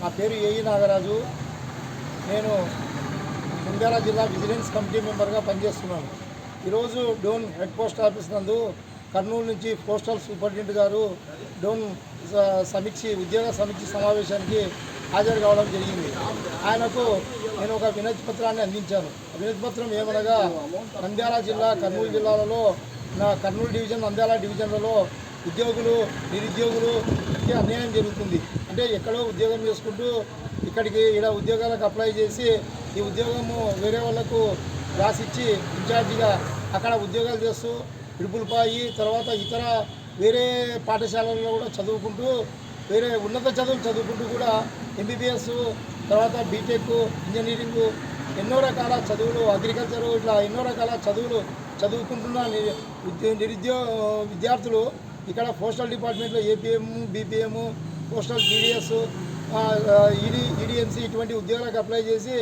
నా పేరు ఏఈ నాగరాజు. నేను నంద్యాల జిల్లా విజిలెన్స్ కమిటీ మెంబర్గా పనిచేస్తున్నాను. ఈరోజు డోన్ హెడ్ పోస్ట్ ఆఫీస్ నందు కర్నూలు నుంచి పోస్టల్ సూపరింటెండెంట్ గారు డోన్ సమీక్ష ఉద్యోగ సమీక్ష సమావేశానికి హాజరు కావడం జరిగింది. ఆయనకు నేను ఒక వినతి పత్రాన్ని అందించాను. వినతి పత్రం ఏమనగా నంద్యాల జిల్లా కర్నూలు జిల్లాలలో నా కర్నూలు డివిజన్ నంద్యాల డివిజన్లలో ఉద్యోగులు నిరుద్యోగులు అన్యాయం జరుగుతుంది. అంటే ఎక్కడో ఉద్యోగం చేసుకుంటూ ఇక్కడికి ఇలా ఉద్యోగాలకు అప్లై చేసి ఈ ఉద్యోగము వేరే వాళ్ళకు రాసిచ్చి ఇన్ఛార్జిగా అక్కడ ఉద్యోగాలు చేస్తూ ఇడుపులపాయి తర్వాత ఇతర వేరే పాఠశాలల్లో కూడా చదువుకుంటూ వేరే ఉన్నత చదువులు చదువుకుంటూ కూడా ఎంబీబీఎస్ తర్వాత బీటెక్ ఇంజనీరింగ్ ఎన్నో రకాల చదువులు అగ్రికల్చర్ ఇట్లా ఎన్నో రకాల చదువులు చదువుకుంటున్న ని- ఉద్యో నిరుద్యోగ విద్యార్థులు ఇక్కడ పోస్టల్ డిపార్ట్మెంట్లో APM BPM postal TDS ED EDMC ఇటువంటి ఉద్యోగాలకు అప్లై చేసి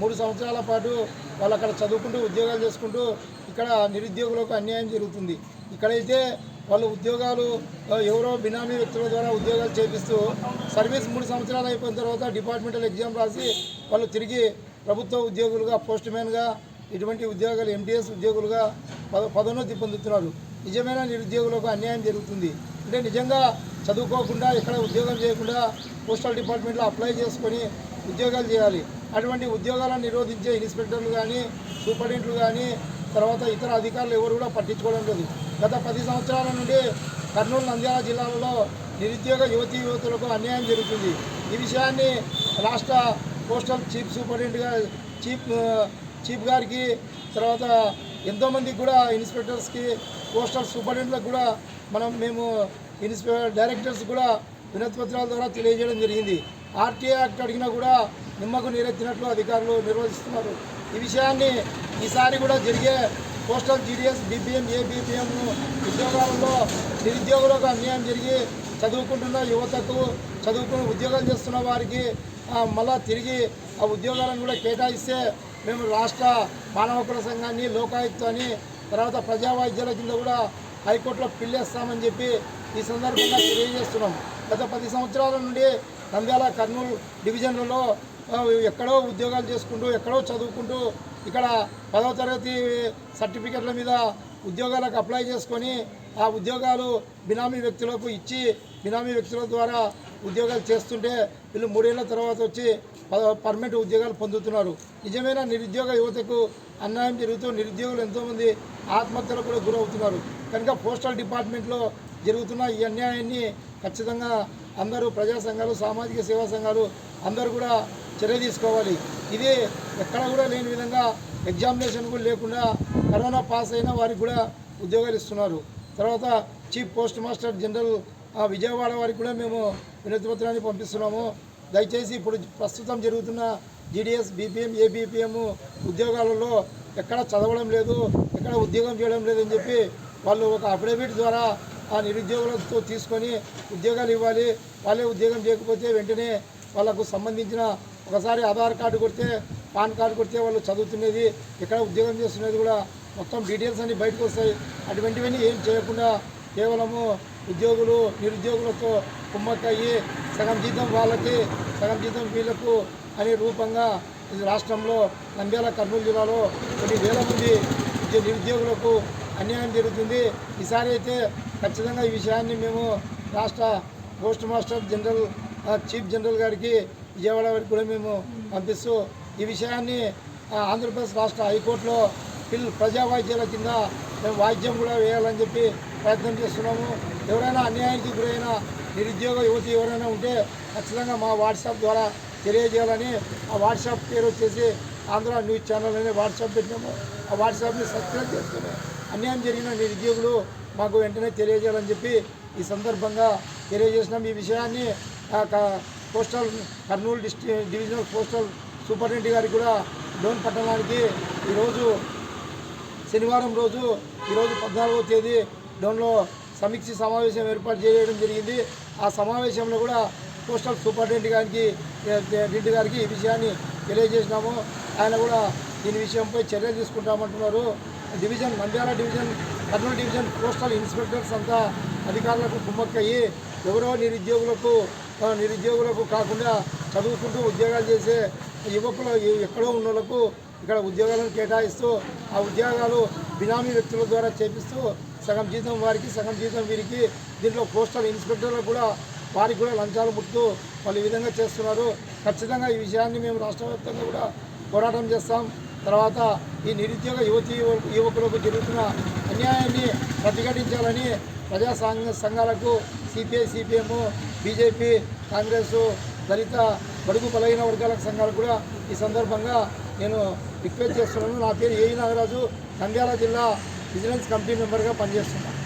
మూడు సంవత్సరాల పాటు వాళ్ళు అక్కడ చదువుకుంటూ ఉద్యోగాలు చేసుకుంటూ ఇక్కడ నిరుద్యోగులకు అన్యాయం జరుగుతుంది. ఇక్కడైతే వాళ్ళు ఉద్యోగాలు ఎవరో బినామీ వ్యక్తుల ద్వారా ఉద్యోగాలు చేపిస్తూ సర్వీస్ మూడు సంవత్సరాలు అయిపోయిన తర్వాత డిపార్ట్మెంటల్ ఎగ్జామ్ రాసి వాళ్ళు తిరిగి ప్రభుత్వ ఉద్యోగులుగా పోస్ట్ మ్యాన్గా ఇటువంటి ఉద్యోగాలు ఎంటీఎస్ ఉద్యోగులుగా పద పదోన్నతి పొందుతున్నారు. నిజమైన నిరుద్యోగులకు అన్యాయం జరుగుతుంది. అంటే నిజంగా చదువుకోకుండా ఇక్కడ ఉద్యోగం చేయకుండా పోస్టల్ డిపార్ట్మెంట్లో అప్లై చేసుకొని ఉద్యోగాలు చేయాలి. అటువంటి ఉద్యోగాలను నిరోధించే ఇన్స్పెక్టర్లు కానీ సూపరింటెండెంట్లు కానీ తర్వాత ఇతర అధికారులు ఎవరు కూడా పట్టించుకోవడం లేదు. గత పది సంవత్సరాల నుండి కర్నూలు నంద్యాల జిల్లాలలో నిరుద్యోగ యువతీ యువతులకు అన్యాయం జరుగుతుంది. ఈ విషయాన్ని రాష్ట్ర postal chief superintendent chief chief గారికి తర్వాత ఎంతోమందికి కూడా ఇన్స్పెక్టర్స్కి పోస్టల్ సూపరింటెండెంట్లకు కూడా మనం మేము ఇన్స్పెక్టర్ డైరెక్టర్స్ కూడా వినతి పత్రాల ద్వారా తెలియజేయడం జరిగింది. ఆర్టీఏ యాక్ట్ అడిగినా కూడా నిమ్మకు నీరెత్తినట్లు అధికారులు నిర్వహిస్తున్నారు. ఈ విషయాన్ని ఈసారి కూడా జరిగే పోస్టల్ జీడిఎస్ బీపీఎం ఏ ఉద్యోగాలలో నిరుద్యోగులకు అన్యాయం జరిగి చదువుకుంటున్న యువతకు చదువుకుని ఉద్యోగాలు చేస్తున్న వారికి మళ్ళా తిరిగి ఆ ఉద్యోగాలను కూడా కేటాయిస్తే మేము రాష్ట్ర మానవ హక్కుల సంఘాన్ని లోకాయుక్తాన్ని తర్వాత ప్రజావాయిద్యాల కింద కూడా హైకోర్టులో పిల్లేస్తామని చెప్పి ఈ సందర్భంగా తెలియజేస్తున్నాం. గత పది సంవత్సరాల నుండి నంద్యాల కర్నూలు డివిజన్లలో ఎక్కడో ఉద్యోగాలు చేసుకుంటూ ఎక్కడో చదువుకుంటూ ఇక్కడ పదవ తరగతి సర్టిఫికెట్ల మీద ఉద్యోగాలకు అప్లై చేసుకొని ఆ ఉద్యోగాలు బినామీ వ్యక్తులకు ఇచ్చి బినామీ వ్యక్తుల ద్వారా ఉద్యోగాలు చేస్తుంటే వీళ్ళు మూడేళ్ళ తర్వాత వచ్చి పర్మనెంట్ ఉద్యోగాలు పొందుతున్నారు. నిజమైన నిరుద్యోగ యువతకు అన్యాయం జరుగుతూ నిరుద్యోగులు ఎంతోమంది ఆత్మహత్యలకు కూడా గురవుతున్నారు. కనుక పోస్టల్ డిపార్ట్మెంట్లో జరుగుతున్న ఈ అన్యాయాన్ని ఖచ్చితంగా అందరూ ప్రజా సంఘాలు సామాజిక సేవా సంఘాలు అందరూ కూడా చర్య తీసుకోవాలి. ఇది ఎక్కడ కూడా లేని విధంగా ఎగ్జామినేషన్ కూడా లేకుండా కరోనా పాస్ అయిన వారికి కూడా ఉద్యోగాలు ఇస్తున్నారు. తర్వాత చీఫ్ పోస్ట్ మాస్టర్ జనరల్ ఆ, విజయవాడ వారికి కూడా మేము వినతిపత్రాన్ని పంపిస్తున్నాము. దయచేసి ఇప్పుడు ప్రస్తుతం జరుగుతున్న జీడిఎస్ బీపీఎం ఏబీపీఎం ఉద్యోగాలలో ఎక్కడ చదవడం లేదు ఎక్కడ ఉద్యోగం చేయడం లేదని చెప్పి వాళ్ళు ఒక అఫిడవిట్ ద్వారా ఆ నిరుద్యోగులతో తీసుకొని ఉద్యోగాలు ఇవ్వాలి. వాళ్ళే ఉద్యోగం చేయకపోతే వెంటనే వాళ్ళకు సంబంధించిన ఒకసారి ఆధార్ కార్డు కొడితే పాన్ కార్డు కొడితే వాళ్ళు చదువుతున్నది ఎక్కడ ఉద్యోగం చేస్తున్నది కూడా మొత్తం డీటెయిల్స్ అన్ని బయటకు వస్తాయి. అటువంటివన్నీ ఏం చేయకుండా కేవలము ఉద్యోగులు నిరుద్యోగులతో కుమ్మక్కయ్యి సగం జీతం వాళ్ళకి సగం జీతం వీళ్ళకు అనే రూపంగా ఇది రాష్ట్రంలో నంద్యాల కర్నూలు జిల్లాలో కొన్ని వేల మంది నిరుద్యోగులకు అన్యాయం జరుగుతుంది. ఈసారి అయితే ఖచ్చితంగా ఈ విషయాన్ని మేము రాష్ట్ర post master general chief general గారికి విజయవాడ వారికి కూడా మేము పంపిస్తూ ఈ విషయాన్ని ఆంధ్రప్రదేశ్ రాష్ట్ర హైకోర్టులో పిల్ ప్రజా వాయిద్యాల కింద మేము వాయిద్యం కూడా వేయాలని చెప్పి ప్రయత్నం చేస్తున్నాము. ఎవరైనా అన్యాయానికి గురైన నిరుద్యోగ యువతి ఎవరైనా ఉంటే ఖచ్చితంగా మా వాట్సాప్ ద్వారా తెలియజేయాలని ఆ వాట్సాప్ పేరు వచ్చేసి ఆంధ్ర న్యూస్ ఛానల్ అనే వాట్సాప్ పెట్టినాము. ఆ వాట్సాప్ని సబ్స్క్రైబ్ చేసుకుని అన్యాయం జరిగిన నిరుద్యోగులు మాకు వెంటనే తెలియజేయాలని చెప్పి ఈ సందర్భంగా తెలియజేసినాం. ఈ విషయాన్ని పోస్టల్ కర్నూలు డిస్ట్రి డివిజనల్ పోస్టల్ సూపరింటెండెంట్ గారికి కూడా డోన్ పట్టణానికి ఈరోజు శనివారం రోజు ఈరోజు పద్నాలుగవ తేదీ డౌన్లో సమీక్ష సమావేశం ఏర్పాటు చేయడం జరిగింది. ఆ సమావేశంలో కూడా పోస్టల్ సూపరింటెండెంట్ గారికి రెడ్డి గారికి ఈ విషయాన్ని తెలియజేసినాము. ఆయన కూడా దీని విషయంపై చర్యలు తీసుకుంటామంటున్నారు. Division Nandyal division Kurnool division postal inspectors అంతా అధికారులకు కుమ్మక్కయ్యి ఎవరో నిరుద్యోగులకు నిరుద్యోగులకు కాకుండా చదువుకుంటూ ఉద్యోగాలు చేసే యువకులు ఎక్కడో ఉన్నోళ్ళకు ఇక్కడ ఉద్యోగాలను కేటాయిస్తూ ఆ ఉద్యోగాలు బినామీ వ్యక్తుల ద్వారా చేపిస్తూ సగం జీతం వారికి సగం జీతం వీరికి. దీంట్లో పోస్టల్ ఇన్స్పెక్టర్లకు కూడా వారికి కూడా లంచాలు ముట్టుతూ వాళ్ళు ఈ విధంగా చేస్తున్నారు. ఖచ్చితంగా ఈ విషయాన్ని మేము రాష్ట్ర వ్యాప్తంగా కూడా పోరాటం చేస్తాం. తర్వాత ఈ నిరుద్యోగ యువతి యువకులకు జరుగుతున్న అన్యాయాన్ని ప్రతిఘటించాలని ప్రజా సంఘ సంఘాలకు సిపిఐ సిపిఎం బీజేపీ కాంగ్రెస్ దళిత బడుగు బలహీన వర్గాల సంఘాలు కూడా ఈ సందర్భంగా నేను రిక్వెస్ట్ చేస్తున్నాను. నా పేరు ఏఈ నాగరాజు నంద్యాల జిల్లా విజిలెన్స్ కమిటీ మెంబర్గా పనిచేస్తున్నాను